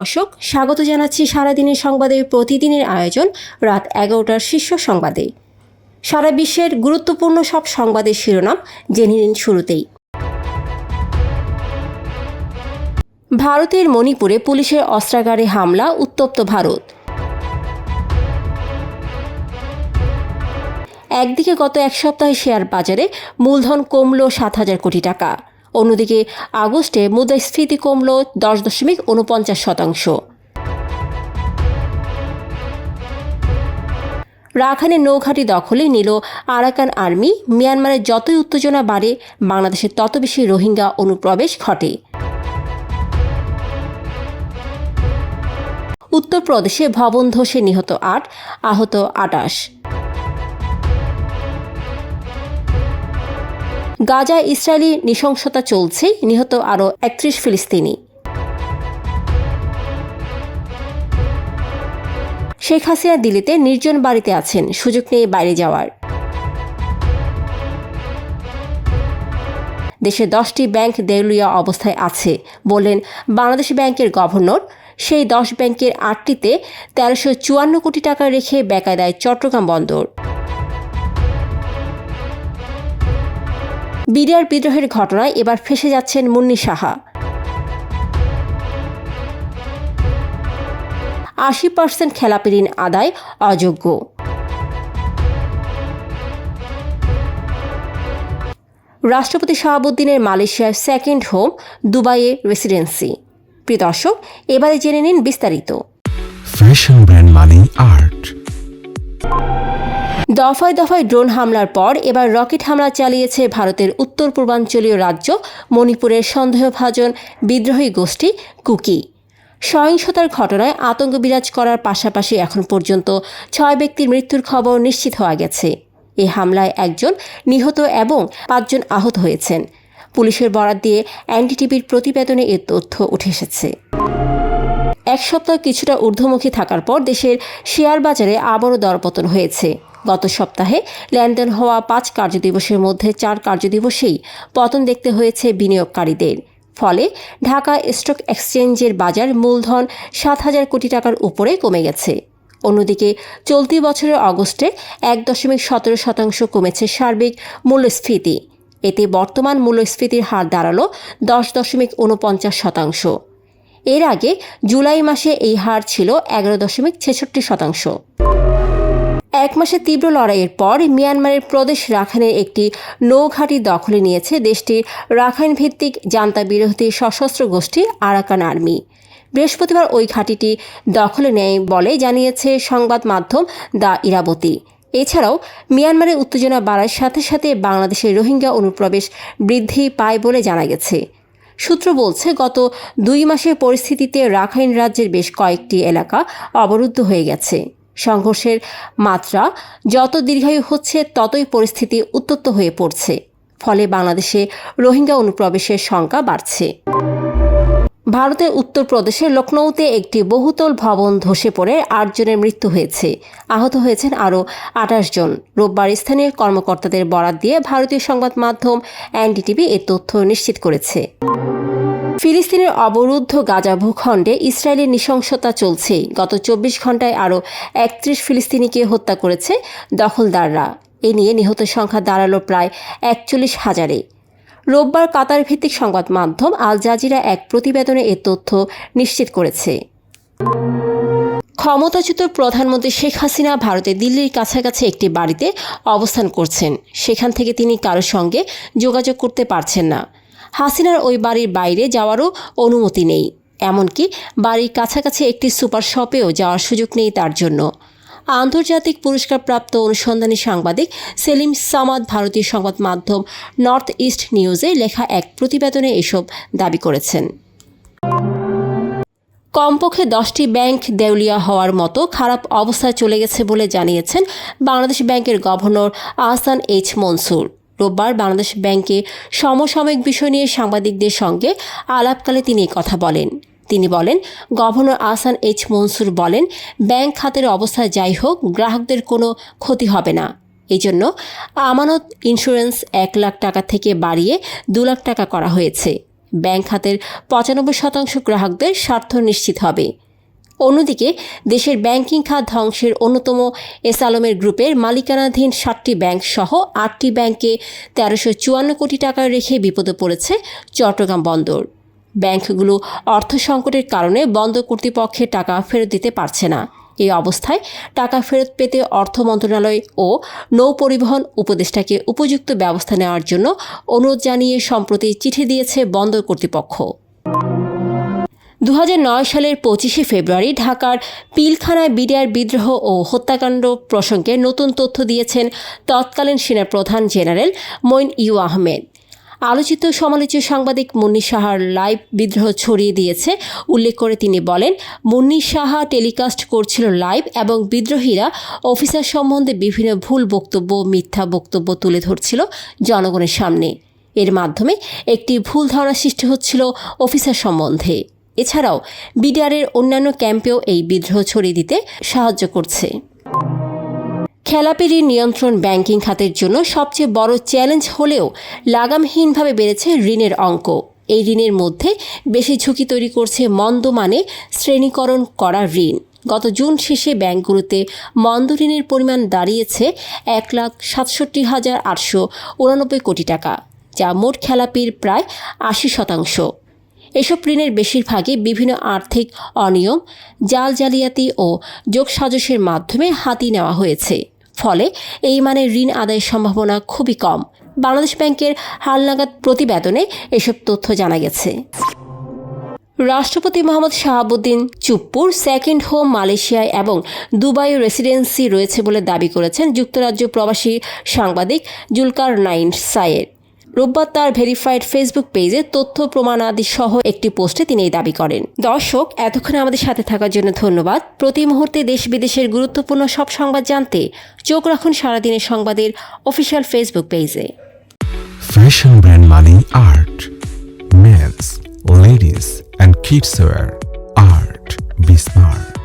দর্শক স্বাগত জানাচ্ছি সারাদিনের সংবাদের প্রতিদিনের আয়োজন রাত এগারোটার শীর্ষ সংবাদে। সারা বিশ্বের গুরুত্বপূর্ণ সব সংবাদের শিরোনাম জেনে নিন শুরুতেই। ভারতের মণিপুরে পুলিশের অস্ত্রাগারে হামলা, উত্তপ্ত ভারত। একদিকে গত এক সপ্তাহে শেয়ার বাজারে মূলধন কমল সাত হাজার কোটি টাকা। অন্যদিকে আগস্টে মুদ্রাস্ফীতি কমল দশ দশমিক উনপঞ্চাশ শতাংশ। রাখানের নৌঘাটি দখলে নিল আরাকান আর্মি। মিয়ানমারের যতই উত্তেজনা বাড়ে, বাংলাদেশের তত বেশি রোহিঙ্গা অনুপ্রবেশ ঘটে। উত্তরপ্রদেশে ভবন ধসে নিহত আট, আহত আটাশ। গাজায় ইসরায়েলি নৃশংসতা চলছে, নিহত আরও একত্রিশ ফিলিস্তিনি। শেখ হাসিনা দিল্লিতে নির্জন বাড়িতে আছেন, সুযোগ নেই বাইরে যাওয়ার। দেশে দশটি ব্যাংক দেউলিয়া অবস্থায় আছে, বললেন বাংলাদেশ ব্যাংকের গভর্নর। সেই দশ ব্যাংকের আটটিতে তেরোশো চুয়ান্ন কোটি টাকা রেখে বেকায়দায় চট্টগ্রাম বন্দর। বিডিআর বিদ্রোহের ঘটনায় এবার ফেসে যাচ্ছেন মুন্নি সাহা। আশি পার্সেন্ট খেলাপি ঋণ আদায় অযোগ্য। রাষ্ট্রপতি শাহাবুদ্দিনের মালয়েশিয়ার সেকেন্ড হোম দুবাইয়ে রেসিডেন্সি। প্রিয় দর্শক, এবারে জেনে নিন বিস্তারিত। ফ্যাশন ব্র্যান্ড মানে আর্ট দফায় দফায় ড্রোন হামলার পর এবার রকেট হামলা চালিয়েছে ভারতের উত্তর পূর্বাঞ্চলীয় রাজ্য, মণিপুরের সন্দেহভাজন বিদ্রোহী গোষ্ঠী কুকি। সহিংসতার ঘটনায় আতঙ্ক বিরাজ করার পাশাপাশি এখন পর্যন্ত ছয় ব্যক্তির মৃত্যুর খবর নিশ্চিত হওয়া গেছে। এই হামলায় একজন নিহত এবং পাঁচজন আহত হয়েছেন। পুলিশের বরাত দিয়ে এনডিটিভির প্রতিবেদনে এ তথ্য উঠে এসেছে। এক সপ্তাহ কিছুটা ঊর্ধ্বমুখী থাকার পর দেশের শেয়ার বাজারে আবারও দরপতন হয়েছে। গত সপ্তাহে লেনদেন হওয়া পাঁচ কার্যদিবসের মধ্যে চার কার্যদিবসেই পতন দেখতে হয়েছে বিনিয়োগকারীদের। ফলে ঢাকা স্টক এক্সচেঞ্জের বাজার মূলধন সাত হাজার কোটি টাকার উপরে কমে গেছে। অন্যদিকে চলতি বছরের অগস্টে এক দশমিক সতেরো শতাংশ কমেছে সার্বিক মূল্যস্ফীতি। এতে বর্তমান মূল্যস্ফীতির হার দাঁড়াল দশ দশমিক উনপঞ্চাশ শতাংশ। এর আগে জুলাই মাসে এই হার ছিল এগারো দশমিক ছেষট্টি শতাংশ। এক মাসের তীব্র লড়াইয়ের পর মিয়ানমারের প্রদেশ রাখাইনের একটি নৌঘাঁটি দখলে নিয়েছে দেশটির রাখাইন ভিত্তিক জান্তা বিরোধী সশস্ত্র গোষ্ঠী আরাকান আর্মি। বৃহস্পতিবার ওই ঘাঁটিটি দখলে নেয় বলে জানিয়েছে সংবাদ মাধ্যম দ্য ইরাবতী। এছাড়াও মিয়ানমারে উত্তেজনা বাড়ার সাথে সাথে বাংলাদেশের রোহিঙ্গা অনুপ্রবেশ বৃদ্ধি পায় বলে জানা গেছে। সূত্র বলছে, গত দুই মাসের পরিস্থিতিতে রাখাইন রাজ্যের বেশ কয়েকটি এলাকা অবরুদ্ধ হয়ে গেছে। সংঘর্ষের মাত্রা যত দীর্ঘায়ু হচ্ছে, ততই পরিস্থিতি উত্তপ্ত হয়ে পড়ছে। ফলে বাংলাদেশে রোহিঙ্গা অনুপ্রবেশের সংখ্যা বাড়ছে। ভারতের উত্তরপ্রদেশের লখনৌতে একটি বহুতল ভবন ধসে পড়ে আটজনের মৃত্যু হয়েছে। আহত হয়েছেন আরও আঠাশ জন। রোববার স্থানীয় কর্মকর্তাদের বরাত দিয়ে ভারতীয় সংবাদ মাধ্যম এনডিটিভি এ তথ্য নিশ্চিত করেছে। ফিলিস্তিনের অবরুদ্ধ গাজা ভূখণ্ডে ইসরায়েলের নৃশংসতা চলছে। গত চব্বিশ ঘন্টায় আরও একত্রিশ ফিলিস্তিনিকে হত্যা করেছে দখলদাররা। এ নিয়ে নিহত সংখ্যা দাঁড়াল প্রায় একচল্লিশ হাজারে। রোববার কাতার ভিত্তিক সংবাদ মাধ্যম আল জাজিরা এক প্রতিবেদনে এ তথ্য নিশ্চিত করেছে। ক্ষমতাচ্যুত প্রধানমন্ত্রী শেখ হাসিনা ভারতে দিল্লির কাছাকাছি একটি বাড়িতে অবস্থান করছেন। সেখান থেকে তিনি কারোর সঙ্গে যোগাযোগ করতে পারছেন না। হাসিনার ওই বাড়ির বাইরে যাওয়ারও অনুমতি নেই। এমনকি বাড়ির কাছাকাছি একটি সুপার শপেও যাওয়ার সুযোগ নেই তার জন্য। আন্তর্জাতিক পুরস্কারপ্রাপ্ত অনুসন্ধানী সাংবাদিক সেলিম সামাদ ভারতীয় সংবাদ মাধ্যম নর্থ ইস্ট নিউজে লেখা এক প্রতিবেদনে এসব দাবি করেছেন। কমপক্ষে দশটি ব্যাংক দেউলিয়া হওয়ার মতো খারাপ অবস্থায় চলে গেছে বলে জানিয়েছেন বাংলাদেশ ব্যাংকের গভর্নর আহসান এইচ মনসুর। রোববার বাংলাদেশ ব্যাংকে সমসাময়িক বিষয় নিয়ে সাংবাদিকদের সঙ্গে আলাপকালে তিনি কথা বলেন। তিনি বলেন, গভর্নর আহসান এইচ মনসুর বলেন, ব্যাংক খাতের অবস্থা যাই হোক, গ্রাহকদের কোনো ক্ষতি হবে না। এই জন্য আমানত ইন্স্যুরেন্স এক লাখ টাকা থেকে বাড়িয়ে দু লাখ টাকা করা হয়েছে। ব্যাংক খাতের পঁচানব্বই শতাংশ গ্রাহকদের স্বার্থ নিশ্চিত হবে। অন্যদিকে দেশের ব্যাংকিং খাত ধ্বংসের অন্যতম এস আলমের গ্রুপের মালিকানাধীন সাতটি ব্যাংক সহ আটটি ব্যাংকে তেরোশো চুয়ান্ন কোটি টাকা রেখে বিপদে পড়েছে চট্টগ্রাম বন্দর। ব্যাংকগুলো অর্থ সংকটের কারণে বন্দর কর্তৃপক্ষের টাকা ফেরত দিতে পারছে না। এই অবস্থায় টাকা ফেরত পেতে অর্থ মন্ত্রণালয় ও নৌ পরিবহন উপদেষ্টাকে উপযুক্ত ব্যবস্থা নেওয়ার জন্য অনুরোধ জানিয়ে সম্প্রতি চিঠি দিয়েছে বন্দর কর্তৃপক্ষ। দু হাজার নয় সালের পঁচিশে ফেব্রুয়ারি ঢাকার পিলখানায় বিডিআর বিদ্রোহ ও হত্যাকাণ্ড প্রসঙ্গে নতুন তথ্য দিয়েছেন তৎকালীন সেনাপ্রধান জেনারেল মঈন ইউ আহমেদ। আলোচিত সমালোচিত সাংবাদিক মুন্নি সাহার লাইভ বিদ্রোহ ছড়িয়ে দিয়েছে। উল্লেখ করে তিনি বলেন, মুন্নি সাহা টেলিকাস্ট করছিল লাইভ এবং বিদ্রোহীরা অফিসার সম্বন্ধে বিভিন্ন ভুল বক্তব্য, মিথ্যা বক্তব্য তুলে ধরছিল জনগণের সামনে। এর মাধ্যমে একটি ভুল ধারণা সৃষ্টি হচ্ছিল অফিসার সম্বন্ধে। এছাড়াও বিডিআরের অন্যান্য ক্যাম্পেও এই বিদ্রোহ ছড়িয়ে দিতে সাহায্য করছে। খেলাপি ঋণ নিয়ন্ত্রণ ব্যাংকিং খাতের জন্য সবচেয়ে বড় চ্যালেঞ্জ হলেও লাগামহীনভাবে বেড়েছে ঋণের অঙ্ক। এই ঋণের মধ্যে বেশি ঝুঁকি তৈরি করছে মন্দ মানে শ্রেণীকরণ করা ঋণ। গত জুন শেষে ব্যাংকগুলোতে মন্দ ঋণের পরিমাণ দাঁড়িয়েছে এক লাখ সাতষট্টি হাজার আটশো উনানব্বই কোটি টাকা, যা মোট খেলাপির প্রায় আশি শতাংশ। এসব ঋণের বেশিরভাগই বিভিন্ন আর্থিক অনিয়ম, জাল জালিয়াতি ও যোগসাজশের মাধ্যমে হাতিয়ে নেওয়া হয়েছে। ফলে এই মানের ঋণ আদায়ের সম্ভাবনা খুবই কম। বাংলাদেশ ব্যাংকের হালনাগাদ প্রতিবেদনে এসব তথ্য জানা গেছে। রাষ্ট্রপতি মোহাম্মদ শাহাবুদ্দিন চুপ্পুর সেকেন্ড হোম মালয়েশিয়ায় এবং দুবাই রেসিডেন্সি রয়েছে বলে দাবি করেছেন যুক্তরাজ্য প্রবাসী সাংবাদিক জুলকার নাইন সায়ের। রোববার তার ভেরিফাইড ফেসবুক পেজে তথ্য প্রমাণাদি সহ একটি পোস্টে তিনি এই দাবি করেন দর্শক এতক্ষণ আমাদের সাথে থাকার জন্য ধন্যবাদ প্রতি মুহূর্তে দেশ বিদেশের গুরুত্বপূর্ণ সব সংবাদ জানতে চোখ রাখুন সারাদিনের সংবাদের অফিসিয়াল ফেসবুক পেজে Fashion brand money art Men's, ladies, and kids wear art. Be smart.